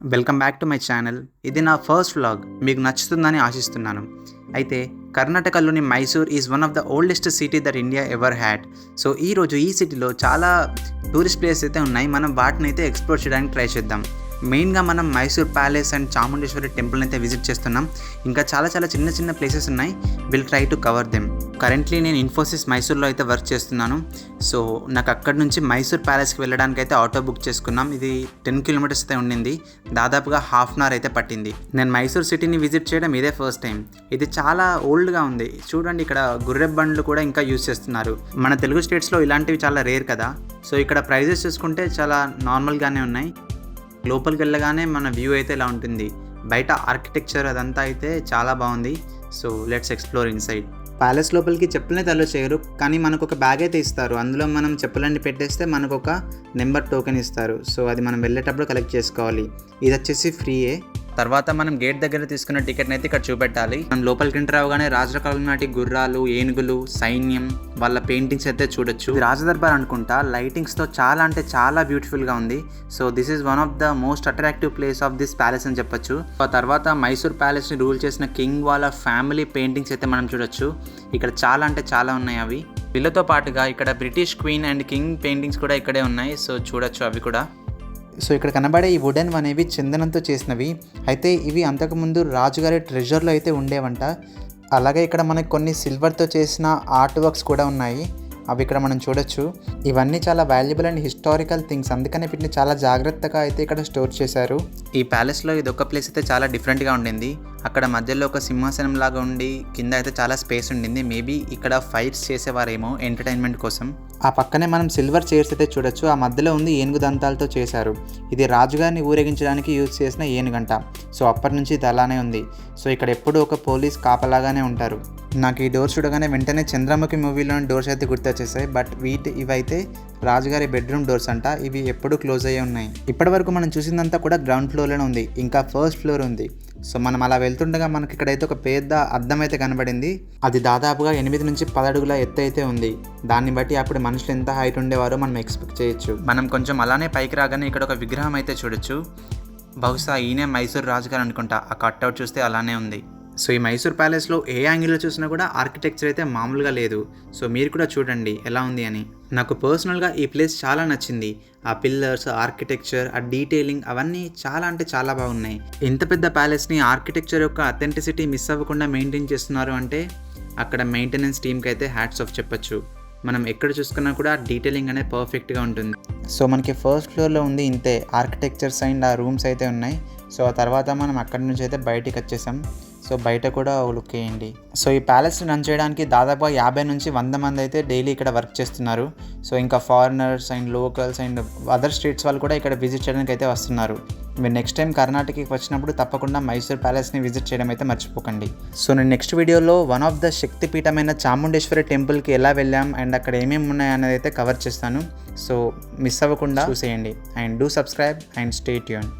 Welcome back to my channel. ఇది నా first vlog. మీకు నచ్చుతుందని ఆశిస్తున్నాను. అయితే కర్ణాటకలోని Mysore is one of the oldest city that India ever had. So ఈరోజు ఈ సిటీలో చాలా టూరిస్ట్ ప్లేసెస్ అయితే ఉన్నాయి. మనం వాటిని అయితే ఎక్స్ప్లోర్ చేయడానికి ట్రై చేద్దాం. మెయిన్గా మనం మైసూర్ ప్యాలెస్ అండ్ చాముండేశ్వరి టెంపుల్ని అయితే విజిట్ చేస్తున్నాం. ఇంకా చాలా చాలా చిన్న చిన్న ప్లేసెస్ ఉన్నాయి. Will try to cover them. Currently నేను ఇన్ఫోసిస్ మైసూర్లో అయితే వర్క్ చేస్తున్నాను. సో నాకు అక్కడి నుంచి మైసూర్ ప్యాలెస్కి వెళ్ళడానికి అయితే ఆటో బుక్ చేసుకున్నాం. ఇది టెన్ కిలోమీటర్స్ అయితే ఉండింది. దాదాపుగా హాఫ్ అన్ అవర్ అయితే పట్టింది. నేను మైసూర్ సిటీని విజిట్ చేయడం ఇదే ఫస్ట్ టైం ఇది చాలా ఓల్డ్గా ఉంది. చూడండి ఇక్కడ గుర్రె బండ్లు కూడా ఇంకా యూజ్ చేస్తున్నారు. మన తెలుగు స్టేట్స్లో ఇలాంటివి చాలా రేర్ కదా. సో ఇక్కడ ప్రైజెస్ చూసుకుంటే చాలా నార్మల్గానే ఉన్నాయి. లోపలికి వెళ్ళగానే మన వ్యూ అయితే ఇలా ఉంటుంది. బయట ఆర్కిటెక్చర్ అదంతా అయితే చాలా బాగుంది. So let's explore inside palace లోపలికి చెప్పులనే అలో చేయరు. కానీ మనకు ఒక బ్యాగ్ అయితే ఇస్తారు. అందులో మనం చెప్పులన్నీ పెట్టేస్తే మనకు ఒక నెంబర్ టోకెన్ ఇస్తారు. సో అది మనం వెళ్ళేటప్పుడు కలెక్ట్ చేసుకోవాలి. ఇది వచ్చేసి ఫ్రీయే. తర్వాత మనం గేట్ దగ్గర తీసుకున్న టికెట్ని అయితే ఇక్కడ చూపెట్టాలి. మనం లోపలికి ఎంటర్ అవగానే రాజరకాలం నాటి గుర్రాలు ఏనుగులు సైన్యం వాళ్ళ పెయింటింగ్స్ అయితే చూడొచ్చు. రాజదర్బార్ అనుకుంటా. లైటింగ్స్తో చాలా అంటే చాలా బ్యూటిఫుల్గా ఉంది. So this is one of the most attractive place of this palace అని చెప్పొచ్చు. ఆ తర్వాత మైసూర్ ప్యాలెస్ని రూల్ చేసిన కింగ్ వాళ్ళ ఫ్యామిలీ పెయింటింగ్స్ అయితే మనం చూడొచ్చు. ఇక్కడ చాలా అంటే చాలా ఉన్నాయి అవి. వీళ్ళతో పాటుగా ఇక్కడ British queen and king paintings కూడా ఇక్కడే ఉన్నాయి. సో చూడొచ్చు అవి కూడా. సో ఇక్కడ కనబడే ఈ వుడెన్ అనేవి చందనంతో చేసినవి. అయితే ఇవి అంతకుముందు రాజుగారి ట్రెజర్లో అయితే ఉండేవంట. అలాగే ఇక్కడ మనకి కొన్ని సిల్వర్తో చేసిన ఆర్ట్ వర్క్స్ కూడా ఉన్నాయి. అవి ఇక్కడ మనం చూడొచ్చు. ఇవన్నీ చాలా వాల్యుబుల్ అండ్ హిస్టారికల్ థింగ్స్ అందుకనే వీటిని చాలా జాగ్రత్తగా అయితే ఇక్కడ స్టోర్ చేశారు. ఈ ప్యాలెస్లో ఇది ఒక ప్లేస్ అయితే చాలా డిఫరెంట్గా ఉండింది. అక్కడ మధ్యలో ఒక సింహాసనం లాగా ఉండి కింద అయితే చాలా స్పేస్ ఉండింది. మేబీ ఇక్కడ ఫైట్స్ చేసేవారేమో ఎంటర్టైన్మెంట్ కోసం. ఆ పక్కనే మనం సిల్వర్ చైర్స్ అయితే చూడొచ్చు. ఆ మధ్యలో ఉంది ఏనుగు దంతాలతో చేశారు. ఇది రాజుగారిని ఊరేగించడానికి యూజ్ చేసిన ఏనుగంట. సో అప్పటి నుంచి ఇది అలానే ఉంది. సో ఇక్కడ ఎప్పుడూ ఒక పోలీస్ కాపలాగానే ఉంటారు. నాకు ఈ డోర్స్ చూడగానే వెంటనే చంద్రముఖి మూవీలోని డోర్స్ అయితే గుర్తొచ్చేసాయి. బట్ వీటి ఇవైతే రాజుగారి బెడ్రూమ్ డోర్స్ అంట. ఇవి ఎప్పుడు క్లోజ్ అయ్యి ఉన్నాయి. ఇప్పటివరకు మనం చూసిందంతా కూడా గ్రౌండ్ ఫ్లోర్లోనే ఉంది. ఇంకా ఫస్ట్ ఫ్లోర్ ఉంది. సో మనం అలా వెళ్తుండగా మనకి ఇక్కడైతే ఒక పెద్ద అద్దం అయితే కనబడింది. అది దాదాపుగా ఎనిమిది నుంచి పదడుగుల ఎత్తు అయితే ఉంది. దాన్ని బట్టి అప్పుడు మనుషులు ఎంత హైట్ ఉండేవారో మనం ఎక్స్పెక్ట్ చేయొచ్చు. మనం కొంచెం అలానే పైకి రాగానే ఇక్కడ ఒక విగ్రహం అయితే చూడొచ్చు. బహుశా ఈయనే మైసూర్ రాజుగారు అనుకుంటా. ఆ కట్అవుట్ చూస్తే అలానే ఉంది. సో ఈ మైసూర్ ప్యాలెస్లో ఏ యాంగిల్లో చూసినా కూడా ఆర్కిటెక్చర్ అయితే మామూలుగా లేదు. సో మీరు కూడా చూడండి ఎలా ఉంది అని. నాకు పర్సనల్గా ఈ ప్లేస్ చాలా నచ్చింది. ఆ పిల్లర్స్ ఆర్కిటెక్చర్ ఆ డీటెయిలింగ్ అవన్నీ చాలా అంటే చాలా బాగున్నాయి. ఇంత పెద్ద ప్యాలెస్ని ఆర్కిటెక్చర్ యొక్క అథెంటిసిటీ మిస్ అవ్వకుండా మెయింటైన్ చేస్తున్నారు అంటే అక్కడ మెయింటెనెన్స్ టీమ్కి అయితే హ్యాట్స్ ఆఫ్ చెప్పొచ్చు. మనం ఎక్కడ చూసుకున్నా కూడా డీటెయిలింగ్ అనేది పర్ఫెక్ట్గా ఉంటుంది. సో మనకి ఫస్ట్ ఫ్లోర్లో ఉంది ఇంతే. ఆర్కిటెక్చర్స్ అండ్ ఆ రూమ్స్ అయితే ఉన్నాయి. సో ఆ తర్వాత మనం అక్కడి నుంచి అయితే బయటికి వచ్చేసాం. సో బయట కూడా లుక్ వేయండి. సో ఈ ప్యాలెస్ని రన్ చేయడానికి దాదాపుగా యాభై నుంచి వంద మంది అయితే డైలీ ఇక్కడ వర్క్ చేస్తున్నారు. సో ఇంకా foreigners and locals and other states వాళ్ళు కూడా ఇక్కడ విజిట్ చేయడానికి అయితే వస్తున్నారు. మీరు నెక్స్ట్ టైం కర్ణాటకకి వచ్చినప్పుడు తప్పకుండా మైసూర్ ప్యాలెస్ని విజిట్ చేయడం అయితే మర్చిపోకండి. సో నేను నెక్స్ట్ వీడియోలో వన్ ఆఫ్ ద శక్తిపీఠమైన చాముండేశ్వరి టెంపుల్కి ఎలా వెళ్ళాం అండ్ అక్కడ ఏమేమి ఉన్నాయి అనేది అయితే కవర్ చేస్తాను. సో మిస్ అవ్వకుండా చూసేయండి. And do subscribe and stay tune.